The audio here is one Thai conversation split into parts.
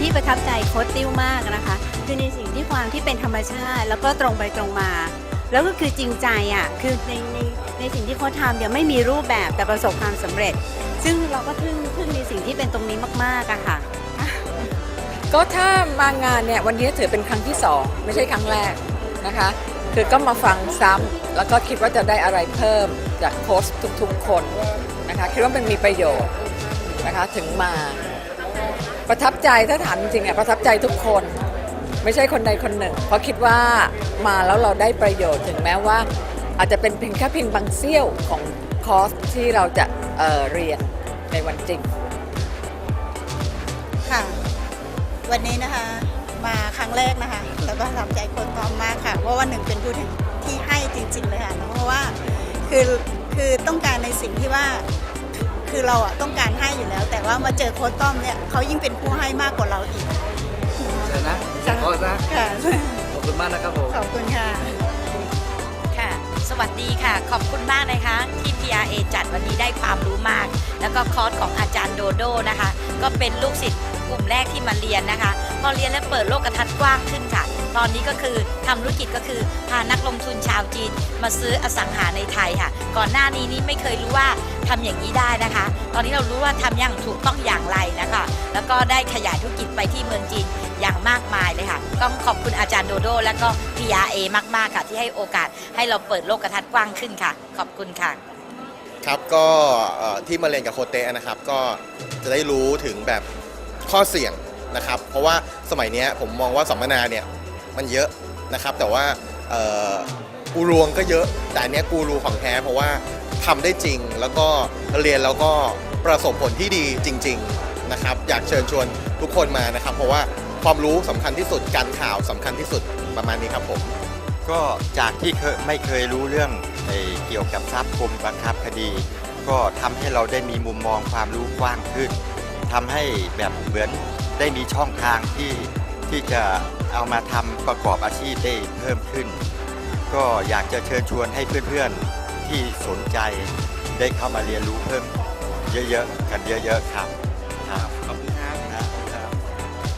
ที่ประทับใจโค้ดติ้วมากนะคะ คือในสิ่งที่ความที่เป็นธรรมชาติ แล้วก็ตรงไปตรงมา แล้วก็คือจริงใจอะคือในในในสิ่งที่เขาทำยังไม่มีรูปแบบแต่ประสบความสำเร็จ ซึ่งเราก็ทึ่งทึ่งในสิ่งที่เป็นตรงนี้มากๆอะค่ะ ก็ถ้ามางานเนี่ยวันนี้ถือเป็นครั้งที่สองไม่ใช่ครั้งแรกนะคะ คือก็มาฟังซ้ำแล้วก็คิดว่าจะได้อะไรเพิ่มจากโค้ชทุกๆคนนะคะ คิดว่ามันมีประโยชน์นะคะถึงมา ประทับใจถ้าถามจริงๆเนี่ยประทับใจทุกคน ไม่ใช่คนใดคนหนึ่ง เพราะคิดว่ามาแล้วเราได้ประโยชน์ถึงแม้ว่า อาจจะเป็นเพียงแค่เพียงบางเสี้ยวของคอร์สที่เราจะเเรียนในวันจริงค่ะ วันนี้นะคะมาครั้งแรกนะคะแล้วก็ประทับใจคนตอมมากค่ะเพราะว่าหนึ่งเป็นผู้ที่ให้จริง ๆ เลยค่ะเพราะว่าคือคือต้องการในสิ่งที่ว่า คือเราอะต้องการให้อยู่แล้ว แต่ว่ามาเจอโค้ชต้อมเนี่ยเขายิ่งเป็นผู้ให้มากกว่าเราอีกเชิญนะขอนะค่ะขอบคุณมากนะครับผมขอบคุณค่ะค่ะ สวัสดีค่ะ ขอบคุณมากนะคะที่ PRA จัดวันนี้ได้ความรู้มาก แล้วก็คอร์สของอาจารย์โดโดนะคะ ก็เป็นลูกศิษย์กลุ่มแรกที่มาเรียนนะคะ พอเรียนแล้วเปิดโลกทัศน์กว้างขึ้นค่ะ ตอนนี้ก็คือทำธุรกิจก็คือพานักลงทุนชาวจีน มาซื้ออสังหาในไทยค่ะ ก่อนหน้านี้นี่ไม่เคยรู้ว่าทำอย่างนี้ได้นะคะ ตอนนี้เรารู้ว่าทำอย่างถูกต้องอย่างไรนะคะ แล้วก็ได้ขยายธุรกิจไปที่เมืองจีนอย่างมากมายเลยค่ะต้องขอบคุณอาจารย์โดโด และก็ PRA มาก ๆ ค่ะ ที่ให้โอกาสให้เราเปิดโลกทัศน์กว้างขึ้นค่ะ ขอบคุณค่ะ ครับก็ที่มาเรียนกับโคเตะนะครับ ก็จะได้รู้ถึงแบบข้อเสี่ยงนะครับ เพราะว่าสมัยนี้ผมมองว่าสัมมนาเนี่ย มันเยอะนะครับ แต่ว่ากูรวงก็เยอะ แต่อันเนี้ยกูรูของแท้เพราะว่าทำได้จริงแล้วก็เรียนแล้วก็ประสบผลที่ดีจริง ๆนะครับ อยากเชิญชวนทุกคนมานะครับ เพราะว่าความรู้สำคัญที่สุดการข่าวสำคัญที่สุดประมาณนี้ครับผมก็จากที่เคยไม่เคยรู้เรื่องเกี่ยวกับทรัพย์กรมบังคับคดี ก็ทำให้เราได้มีมุมมองความรู้กว้างขึ้นทำให้แบบเหมือนได้มีช่องทางที่ ที่จะเอามาทำประกอบอาชีพได้เพิ่มขึ้น ก็อยากจะเชิญชวนให้เพื่อนๆที่สนใจได้เข้ามาเรียนรู้เพิ่มเยอะๆ กันเยอะ ๆ ครับครับขอบคุณครับครับ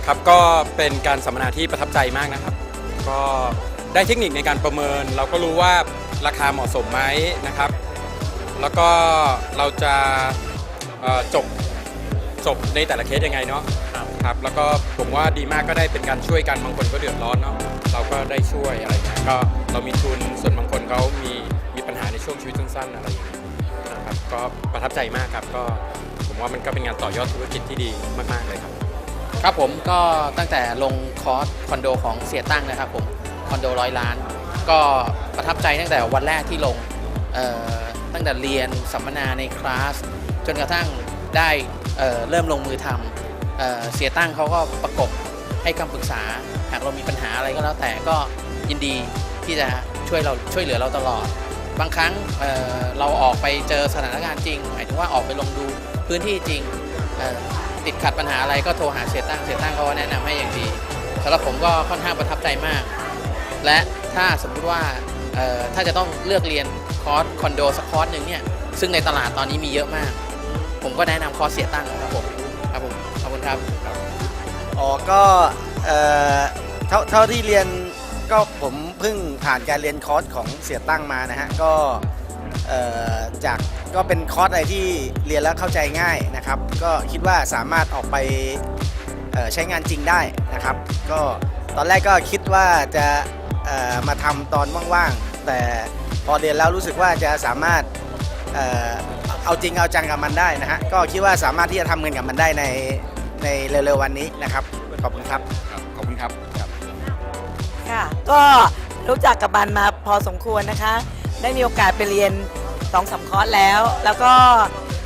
ครับก็เป็นการสัมมนาที่ประทับใจมากนะครับ ก็ได้เทคนิคในการประเมิน เราก็รู้ว่าราคาเหมาะสมไหมนะครับ แล้วก็เราจะเอ่อจบจบในแต่ละเคสยังไงเนาะ ครับ แล้วก็ผมว่าดีมากก็ได้เป็นการช่วยกันบางคนก็เดือดร้อนเนาะเราก็ได้ช่วยอะไรเงี้ยก็เรามีทุนส่วนบางคนเขามีมีปัญหาในช่วงชีวิตสั้นๆอะไรอย่างเงี้ยนะครับก็ประทับใจมากครับก็ผมว่ามันก็เป็นงานต่อยอดธุรกิจที่ดีมากๆเลยครับ ครับผมก็ตั้งแต่ลงคอร์สคอนโดของเสียตั้งนะครับผมคอนโดร้อยล้าน ก็ประทับใจตั้งแต่วันแรกที่ลงตั้งแต่เรียนสัมมนาในคลาสจนกระทั่งได้เเริ่มลงมือทำ เเสียตั้งเขาก็ประกบให้คำปรึกษา หากเรามีปัญหาอะไรก็แล้วแต่ก็ยินดีที่จะช่วยเราช่วยเหลือเราตลอด บางครั้งเเราออกไปเจอสถานการณ์จริงหมายถึงว่าออกไปลงดูพื้นที่จริงติดขัดปัญหาอะไรก็โทรหาเสียตั้งเสียตั้งเขาก็แนะนำให้อย่างดีสำหรับผมก็ค่อนข้างประทับใจมาก และถ้าสมมุติว่าถ้าจะต้องเลือกเรียนคอร์สคอนโดสักคอร์สหนึ่งเนี่ยซึ่งในตลาดตอนนี้มีเยอะมาก ผมก็แนะนำคอร์สเสียตั้งครับผม ครับผมขอบคุณครับอ๋อก็เอ่อเท่าเท่าที่เรียนก็ผมเพิ่งผ่านการเรียนคอร์สของเสียตั้งมานะฮะก็เอ่อจากก็เป็นคอร์สอะไรที่เรียนแล้วเข้าใจง่ายนะครับ ก็คิดว่าสามารถออกไปเอ่อใช้งานจริงได้นะครับ ก็ตอนแรกก็คิดว่าจะเอ่อมาทำตอนว่างๆ แต่พอเรียนแล้วรู้สึกว่าจะสามารถเอ่อเอาจริงเอาจังกับมันได้นะฮะ ก็คิดว่าสามารถที่จะทำเงินกับมันได้ใน ในเร็วๆวันนี้นะครับ ขอบคุณครับขอบคุณครับ ค่ะ ก็รู้จักกับมันมาพอสมควรนะคะ ได้มีโอกาสไปเรียนสองสามคอร์สแล้ว แล้วก็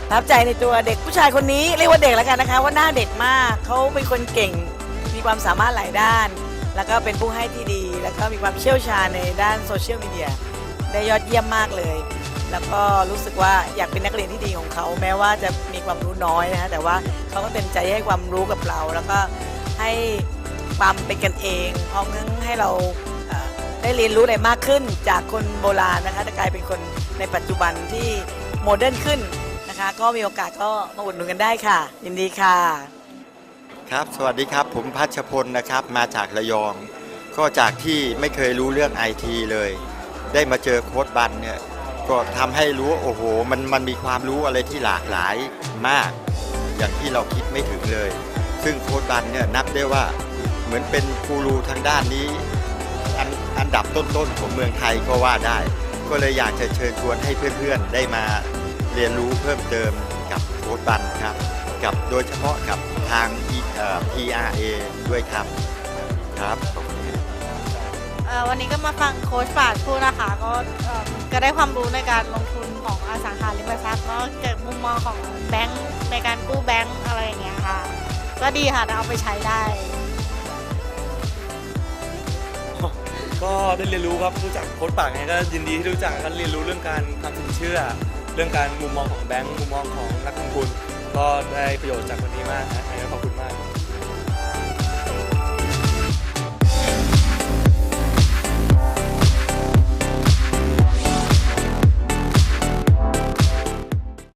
ประทับใจในตัวเด็กผู้ชายคนนี้ เรียกว่าเด็กแล้วกันนะคะ ว่าหน้าเด็กมากเขาเป็นคนเก่ง มีความสามารถหลายด้าน แล้วก็เป็นผู้ให้ที่ดี แล้วก็มีความเชี่ยวชาญในด้านโซเชียลมีเดียได้ยอดเยี่ยมมากเลย แล้วก็รู้สึกว่าอยากเป็นนักเรียนที่ดีของเขา แม้ว่าจะมีความรู้น้อยนะแต่ว่าเขาก็เต็มใจให้ความรู้กับเรา แล้วก็ให้ความเป็นกันเองพร้อมทั้งให้เราได้เรียนรู้อะไรมากขึ้นจากคนโบราณนะคะจะกลายเป็นคนในปัจจุบันที่โมเดิร์นขึ้นนะคะ ก็มีโอกาสก็มาอุดหนุนกันได้ค่ะ ยินดีค่ะ ครับ สวัสดีครับ ผมพัชพลนะครับ มาจากระยอง ก็จากที่ไม่เคยรู้เรื่องไอทีเลย ได้มาเจอโค้ดบันเนี่ย ก็ทำให้รู้ว่าโอ้โหมันมันมีความรู้อะไรที่หลากหลายมาก อย่างที่เราคิดไม่ถึงเลย ซึ่งโค้ดบันเนี่ยนับได้ว่าเหมือนเป็นกูรูทางด้านนี้อันอันดับต้นๆของเมืองไทยก็ว่าได้ ก็เลยอยากจะเชิญชวนให้เพื่อนๆได้มาเรียนรู้เพิ่มเติมกับโค้ดบันครับกับโดยเฉพาะกับทาง PRA ด้วยครับครับขอบคุณ วันนี้ก็มาฟังโค้ชปราดพูดนะคะ ก็ก็ได้ความรู้ในการลงทุนของอสังหาริมทรัพย์ก็เกิดมุมมองของแบงค์ในการกู้แบงค์อะไรอย่างเงี้ยค่ะ ก็ดีค่ะเอาไปใช้ได้ ก็ได้เรียนรู้ครับรู้จักโค้ดปากไงก็ยินดีที่รู้จักกันเรียนรู้เรื่องการทำสินเชื่อ เรื่องการมุมมองของแบงก์มุมมองของนักลงทุน ก็ได้ประโยชน์จากวันนี้มากนะขอบคุณมาก